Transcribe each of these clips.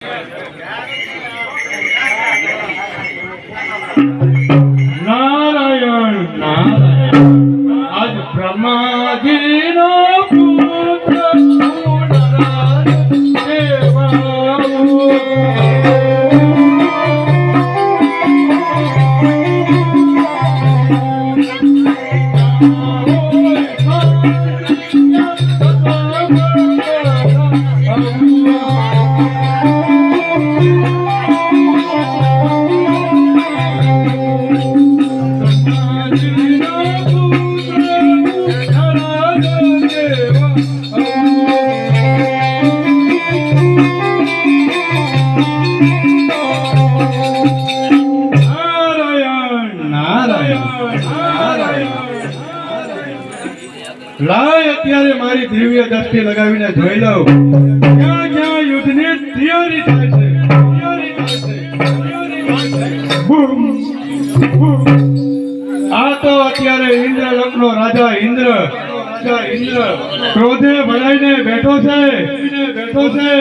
નારાયણ દ્રષ્ટિ લગાવીને જોઈ લઉં ક્યાં ક્યાં યુદ્ધની તૈયારી થાય છે? તૈયારી થાય છે. આ તો અત્યારે ઇન્દ્રલોકનો રાજા ઇન્દ્ર. ઇન્દ્ર. ક્રોધે ભરાઈને બેઠો છે. બેઠો છે.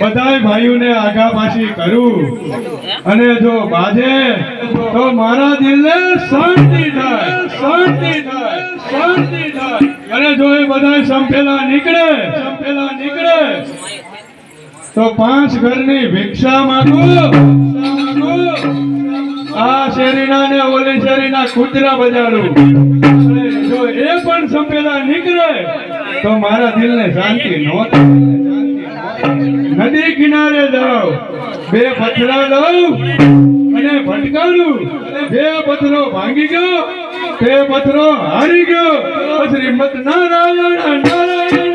બધાય ભાઈઓને આગા પાછી કરું. અને જો બાજે, તો મારા દિલને શાંતિ થાય શાંતિ થાય શાંતિ થાય અને જો એ બધાય સંપેલા નીકળે સંપેલા નીકળે. તો પાંચ ઘરની ભિક્ષા માંગુ, આ શેરીના ને ઓલી શેરીના કૂતરા બજાડું જો એ પણ સંપેલા નીકળે, તો મારા દિલને શાંતિ નો નદી કિનારે જાઓ, બે પથરા લઉં અને ભટકાડું બે પથરો ભાંગી ગયો તે પથરો હારી ગયો. શ્રીમદ નારાયણ નારાયણ નારાયણ.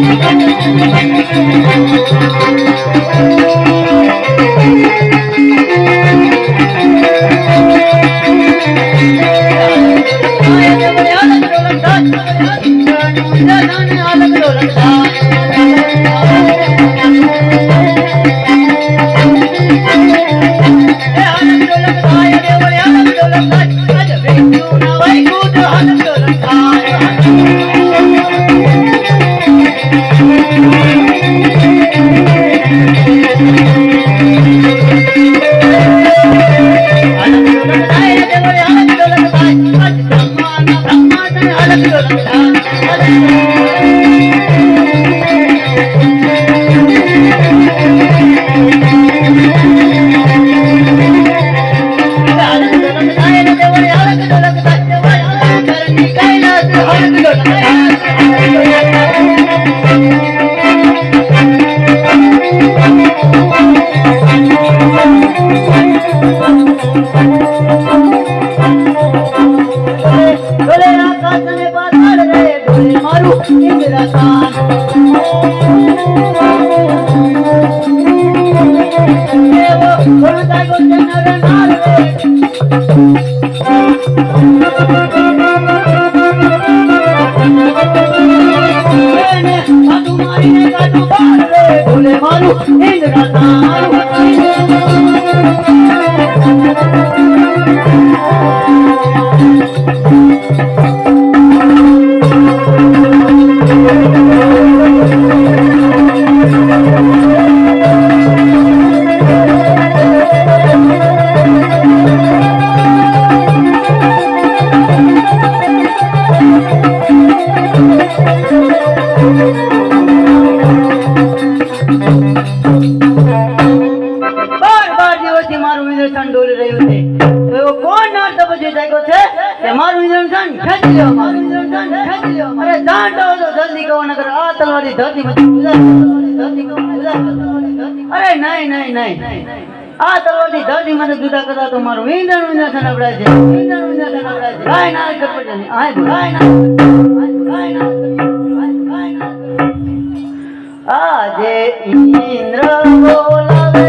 Thank you. મારું ઇન્દ્ર તારું Voluntario. ધરતી માંથી ગુજાર ધરતી ગુજાર અરે નહીં નહીં નહીં. આ તલવારથી ધરતી માંથી જુદા કરતા તો મારું ઇન્દ્રજાન અબડાય છે છે કાંઈ ના કરપટ નહીં. ના આજે ઇન્દ્ર બોલાવે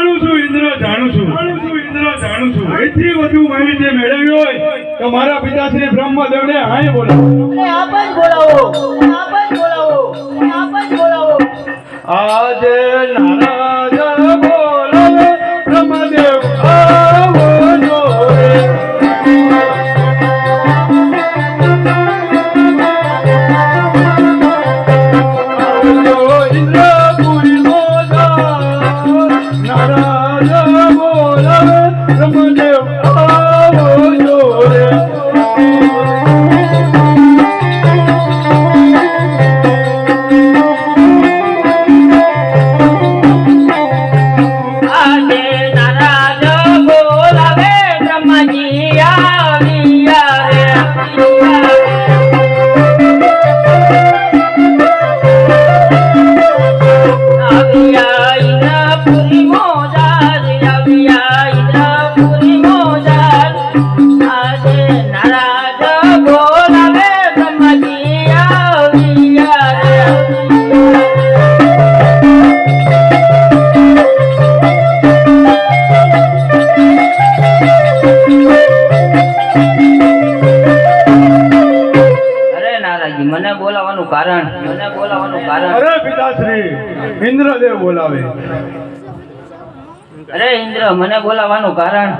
એથી વધુ માહિતી મેળવી હોય તો મારા પિતાશ્રી બ્રહ્મદેવને હાય બોલાવો. આપ જ બોલાવો. આપ જ બોલાવો. આપ જ બોલાવો. આજે નારાજ કારણ?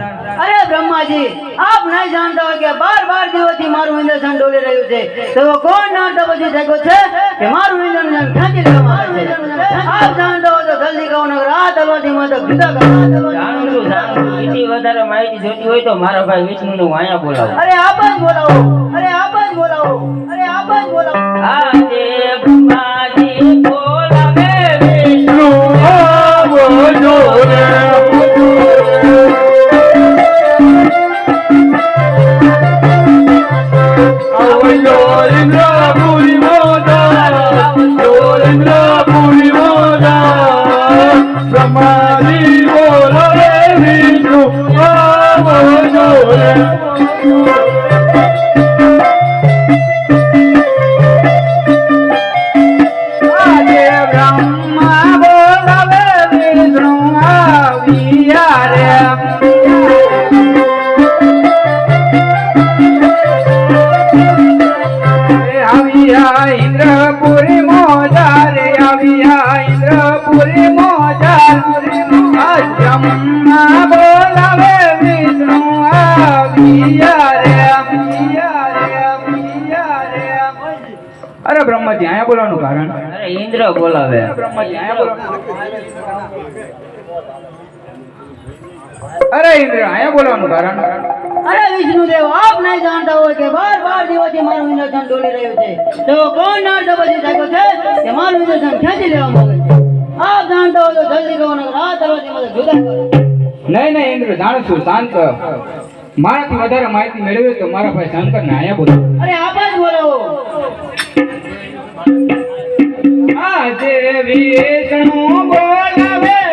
અરે બ્રહ્માજી આપ નહીં જાણતા હોય કે બાર બાર દિવસથી મારું ઇન્દ્રજાન ડોલી રહ્યું છે. તો કોણ નાર તપસ્વી થયો છે? કે મારું ઇન્દ્રજાન ખેંચી લેવામાં આવે છે. આપ જાણતા હોય તો જલ્દી કહો ને રાત તલવારથી મને તો જુદા જાણું છું જાણું એથી વધારે માહિતી જોતી હોય તો મારા ભાઈ વિષ્ણુ નું અહીંયા બોલાવું. અરે આપ જ બોલાવો. અરે આપ જ બોલાવો. અરે આપ જ બોલાવો. આજે બ્રહ્માજી બોલાવે બ્રહ્માજી બોલાવે વિષ્ણુ આવો જોરે કારણ? ઇન્દ્ર બોલાવે. અરે ઇન્દ્ર અહીંયા બોલવાનું કારણ? અરે વિષ્ણુદેવ આપ નહીં જાણતા હોય કે બાર બાર દિવસથી મારું ઇન્દ્રજાન ડોલી રહ્યું છે. તો કોણ નાર તપસ્વી જાગ્યો છે કે મારું ઇન્દ્રજાન ખેંચી લેવા માંગે છે? આપ જાણતા હોય તો જલ્દી કહો નકર આ તલવારથી મને જુદા નહીં નહીં ઇન્દ્ર જાણું છું શાંત. મારાથી વધારે માહિતી મેળવી તો મારા ભાઈ શંકર ને અહીંયા બોલો અરે આપ જ બોલાવો. આજે વિષ્ણુ બોલાવે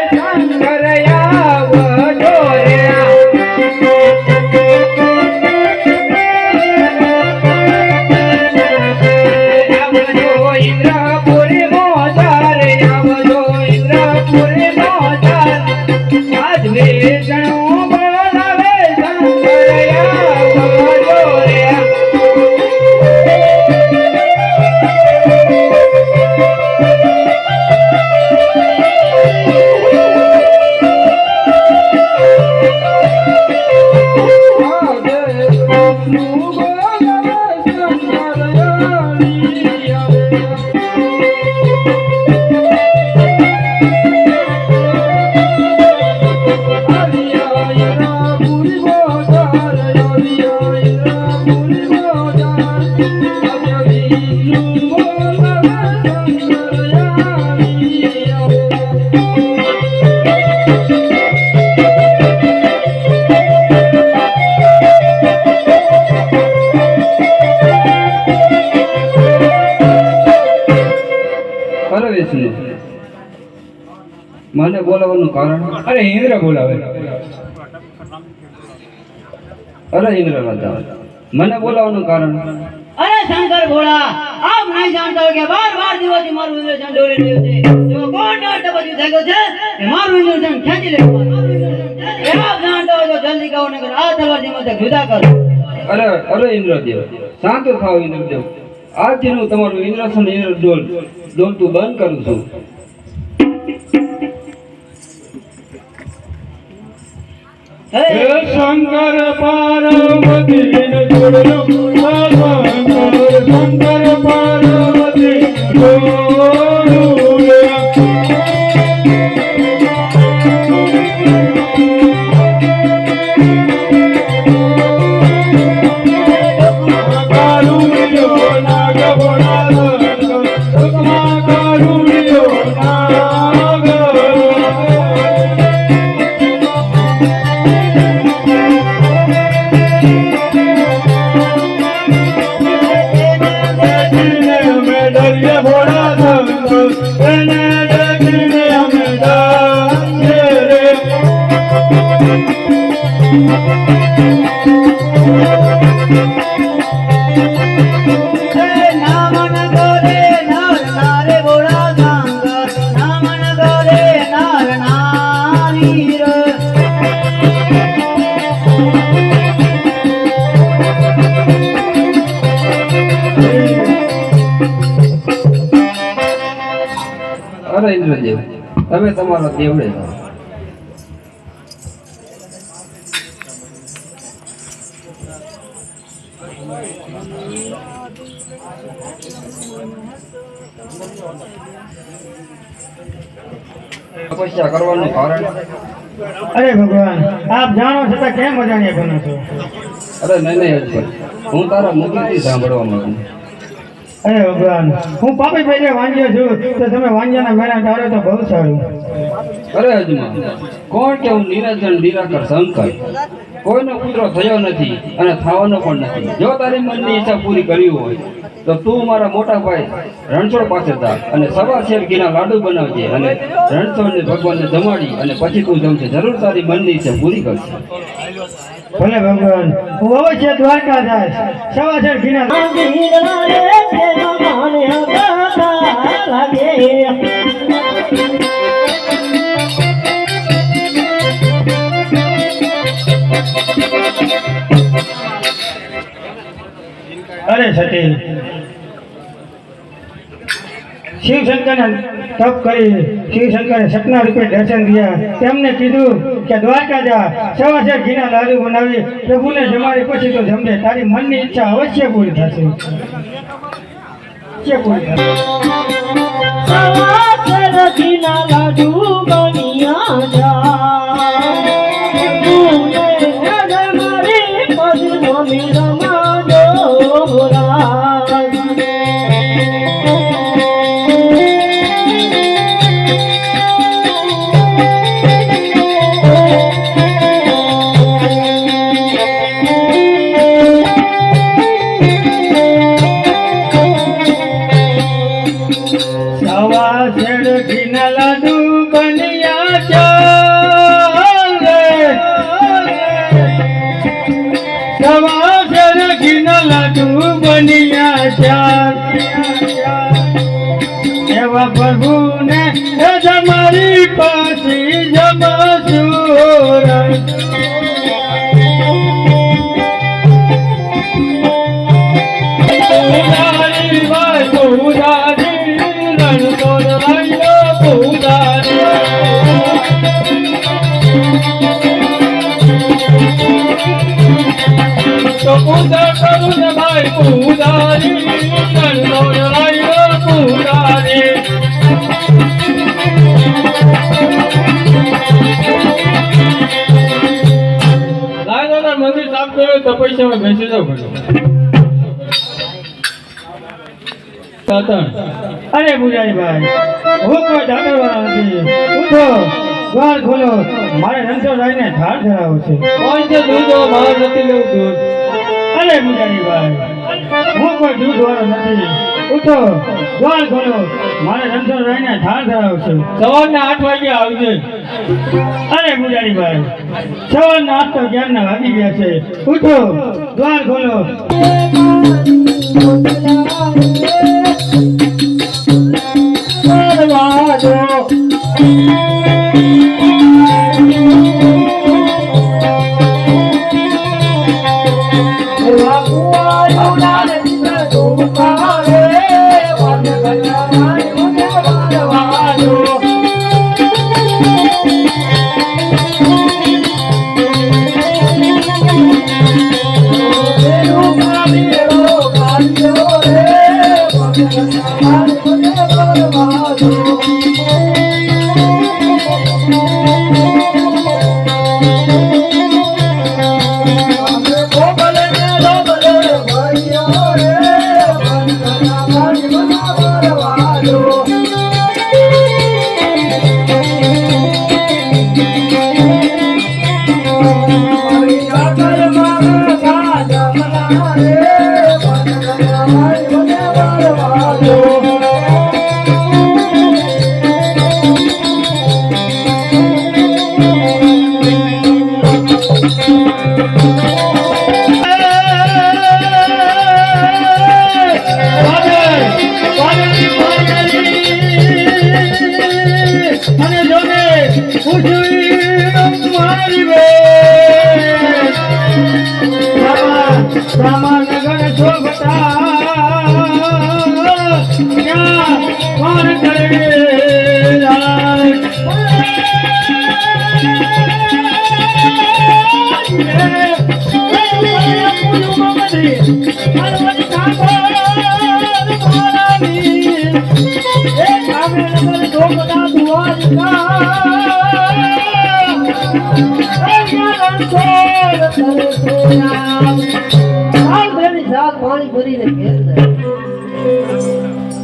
બોલાવવાનું કારણ? અરે ઇન્દ્ર બોલાવે. અરે ઇન્દ્ર રાજા મને બોલાવવાનું કારણ? અરે શંકર ભોળા આપ નહીં જાણતા હોય કે બાર બાર દિવસથી મારું ઇન્દ્રજન દોરી રહ્યું છે. જો કોણ ડોટ બધું થયું છે કે મારું ઇન્દ્રજન ખેંચી લે એ આપ જાણતા હોય તો જલ્દી કહો નકર આ તલવારથી મને જુદા કરો. અરે અરે ઇન્દ્રદેવ શાંત થાવ ઇન્દ્રદેવ. આજથી હું તમારું ઇન્દ્રસન ઇન્દ્ર ડોલ ડોલતું બંધ કરું છું. શંકર પાર્વતી જોડ્યો શંકર પાર્વતી તમે તમારો દેવડે જાઓ તપસ્યા કરવાનું કારણ? અરે ભગવાન આપ જાણો છતાં કેમ અજાણ્યા બનો છો? અરે નહીં નહીં હું તારા મુખેથી સાંભળવા માંગુ અરે ભગવાન. હું પાપી ભાઈ વાંજ્યો છું, તો તમે વાંજ્યાના મેળા ટાળો તો બહુ સારું. અરે અજમા, કોણ કે હું નિરાજન નિરાકર શંકર? કોઈનો પુત્ર થયો નથી અને થવાનો પણ નથી. જો તારી મનની ઈચ્છા પૂરી કરવી હોય, તો તું મારા મોટા ભાઈ રણછોડ પાસે જા અને સવા શેર ઘીના લાડુ બનાવજે અને રણછોડને ભગવાનને જમાડી અને પછી તું જમશે જરૂર તારી મનની ઈચ્છા પૂરી કરશે ભલે ભગવાન. હું અવશ્ય દ્વારકા દાસ સવા ઘીના અરે સતી શિવશંકરને તપ કરી શિવશંકરે સપના રૂપે દર્શન દિયા તેમને કીધું કે દ્વારકા જા સવા શેર ઘીના લાડુ બનાવી પ્રભુને જમાડી, પછી તો જમજે. તારી મનની ઈચ્છા અવશ્ય પૂરી થશે. Thank you. તો પૂજા કરું ને ભાઈ પૂજારી રણછોડ રાયો પૂજારી. લાગોના મંદિર સાફ કર્યો તો બેસી જાવ. અરે નથી. ઉઠો. દ્વાર ખોલો મારે રણછોડરાયને ઢાળ ધરાવો છે. કોણ છે દૂધો બહાર નથી લેવું દૂધ. અરે પૂજારીભાઈ હું કોઈ દૂધ વાળો નથી. ઉઠો. દ્વાર ખોલો મારે રણછોડરાયને ઢાળ ધરાવો છે. સવારના આઠ વાગે આવજે. અરે પૂજારીભાઈ સવારના આઠ તો ક્યારના વાગી ગયા છે. ઉઠો. દ્વાર ખોલો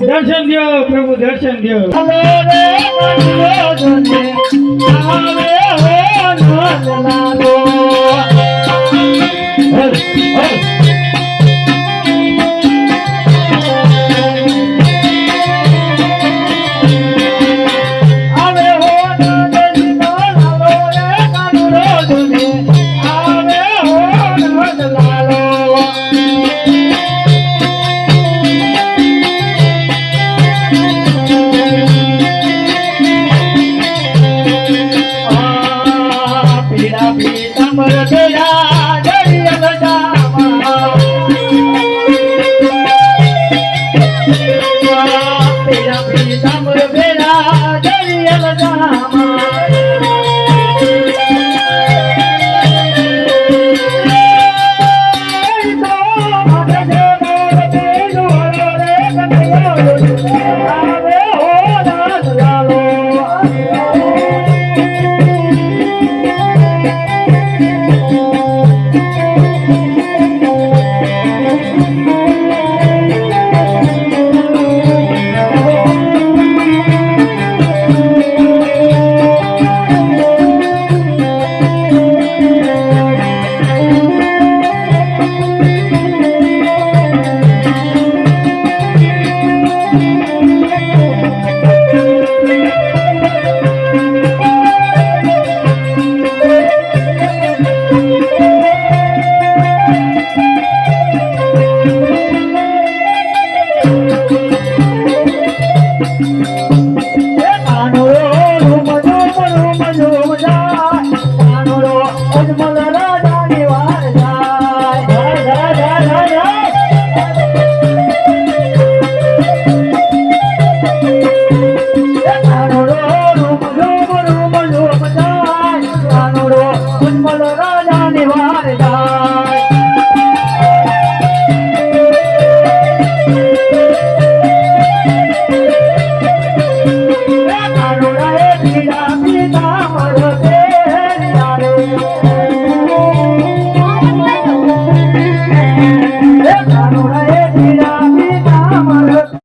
દર્શન દો પ્રભુ દર્શન દો.